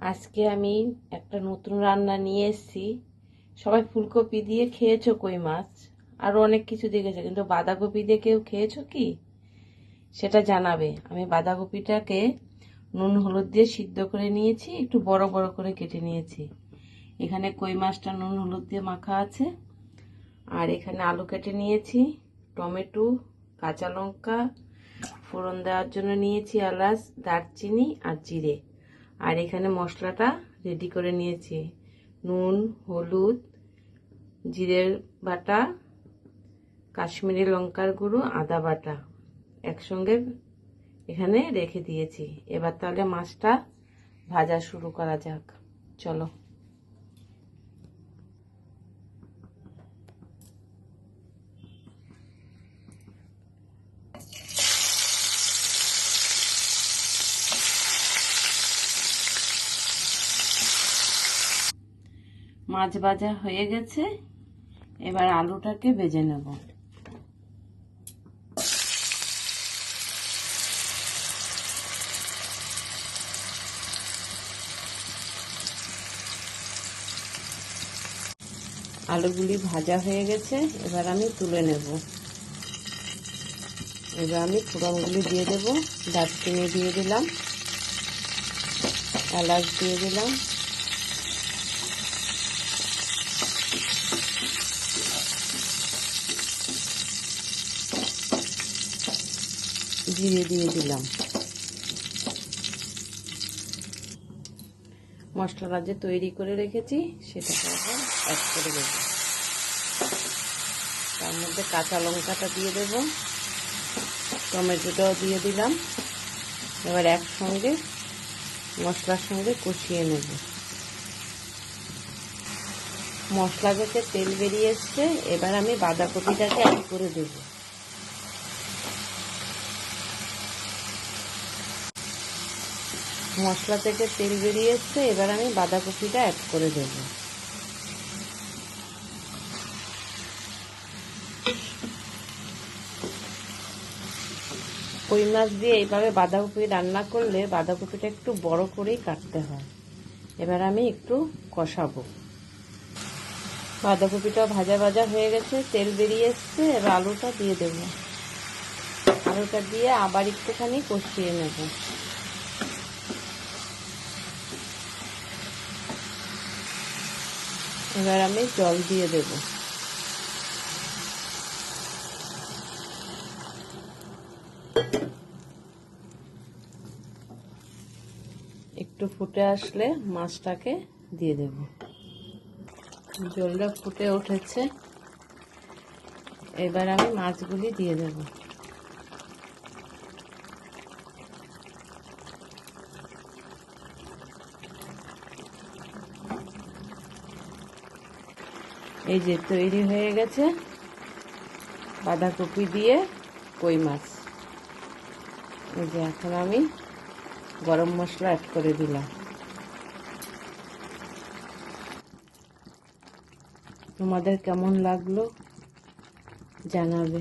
আজকে আমি একটা নতুন রান্না নিয়ে এসেছি। সবাই ফুলকপি দিয়ে খেয়েছো কই মাছ? আরও অনেক কিছু দেখেছ, কিন্তু বাঁধাকপি দিয়ে কেউ খেয়েছো কি? সেটা জানাবে। আমি বাঁধাকপিটাকে নুন, হলুদ দিয়ে সিদ্ধ করে নিয়েছি, একটু বড় বড় করে কেটে নিয়েছি। এখানে কই মাছটা নুন, হলুদ দিয়ে মাখা আছে। আর এখানে আলু কেটে নিয়েছি, টমেটো, কাঁচা লঙ্কা, ফোড়ন দেওয়ার জন্য নিয়েছি এলাচ, দারচিনি আর জিরে। আর এখানে মশলাটা রেডি করে নিয়েছি। নুন, হলুদ, জিরের বাটা, কাশ্মীরি লঙ্কার গুঁড়ো, আদা বাটা একসঙ্গে এখানে রেখে দিয়েছি। এবার তাহলে মাছটা ভাজা শুরু করা যাক। চলো। মাছ ভাজা হয়ে গেছে। এবার আলুটাকে ভেজে নেব। আলুগুলি ভাজা হয়ে গেছে, এবার আমি তুলে নেব। এবার আমি ফোড়নগুলি দিয়ে দেব। দারচিনি দিয়ে দিলাম, এলাচ দিয়ে দিলাম। জিরে দিয়ে দিলাম। মশলাটা যে তৈরি করে রেখেছি সেটাকে আবার অ্যাড করে দেব। তার মধ্যে কাঁচা লঙ্কাটা দিয়ে দেব। টমেটোটাও দিয়ে দিলাম। এবার একসঙ্গে মশলার সঙ্গে কষিয়ে নেব। মশলা থেকে তেল বেরিয়ে এসছে। এবার আমি বাঁধাকপিটাকে অ্যাড করে দেবো। মশলা থেকে তেল বেরিয়ে এসছে, এবার আমি বাঁধাকপিটা অ্যাড করে দেব। কই মাছ দিয়ে এইভাবে বাঁধাকপি রান্না করলে বাঁধাকপিটা একটু বড় করেই কাটতে হয়। এবার আমি একটু কষাবো। বাঁধাকপিটা ভাজা ভাজা হয়ে গেছে, তেল বেরিয়ে এসছে, এবার আলুটা দিয়ে দেব। আলুটা দিয়ে আবার একটুখানি কষিয়ে নেব। এবার আমি জল দিয়ে দেব। একটু ফুটে আসলে মাছটাকে দিয়ে দেব। জলটা ফুটে উঠেছে। এবার আমি মাছগুলি দিয়ে দেব। এই যে তৈরি হয়ে গেছে বাঁধাকপি দিয়ে কই মাছ। এই যে এখন আমি গরম মশলা অ্যাড করে দিলাম। তোমাদের কেমন লাগল জানাবে।